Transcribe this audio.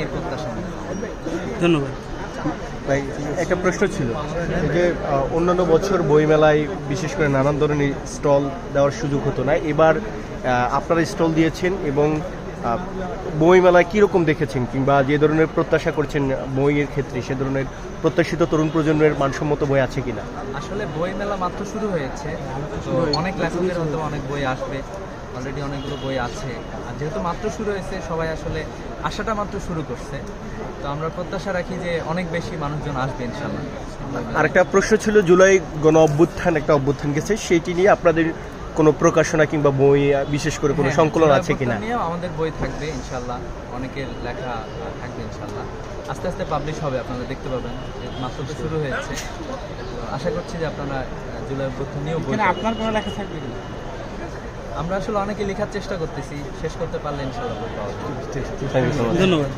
এই প্রত্যাশা ধন্যবাদ। ভাই একটা প্রশ্ন ছিল যে অন্যান্য বছর বইমেলায় বিশেষ করে নানান ধরনের স্টল দেওয়ার সুযোগ হতো না। এবার আপনারা স্টল দিয়েছেন এবং বইমেলায় কীরকম দেখেছেন কিংবা যে ধরনের প্রত্যাশা করছেন বইয়ের ক্ষেত্রে সে ধরনের প্রত্যাশিত তরুণ প্রজন্মের মানসম্মত বই আছে কিনা? আসলে বই মেলা মাত্র শুরু হয়েছে তো অনেক লেখকের হয়তো অনেক বই আসবে। অলরেডি অনেকগুলো বই আছে। আর যেহেতু মাত্র শুরু হয়েছে সবাই আসলে আশাটা মাত্র শুরু করছে। তো আমরা প্রত্যাশা রাখি যে অনেক বেশি মানুষজন আসবে ইনশাল্লাহ আরেকটা প্রশ্ন ছিল জুলাই গণ অভ্যুত্থান একটা অভ্যুত্থান গেছে সেইটি নিয়ে আপনাদের কোনো প্রকাশনা কিংবা বই বিশেষ করে কোনো হ্যাঁ, সংকলন আছে কিনা? আমাদের বই থাকবে ইনশাল্লাহ অনেকের লেখা থাকবে ইনশাল্লাহ আস্তে আস্তে পাবলিশ হবে আপনারা দেখতে পাবেন মাত্র তো শুরু হয়েছে। আশা করছি যে আপনারা জুলাই অভ্যুত্থান নিয়েও আপনার কোনো লেখা থাকবে আমরা আসলে অনেকে লেখার চেষ্টা করতেছি শেষ করতে পারলে ইনশাল্লাহ. ধন্যবাদ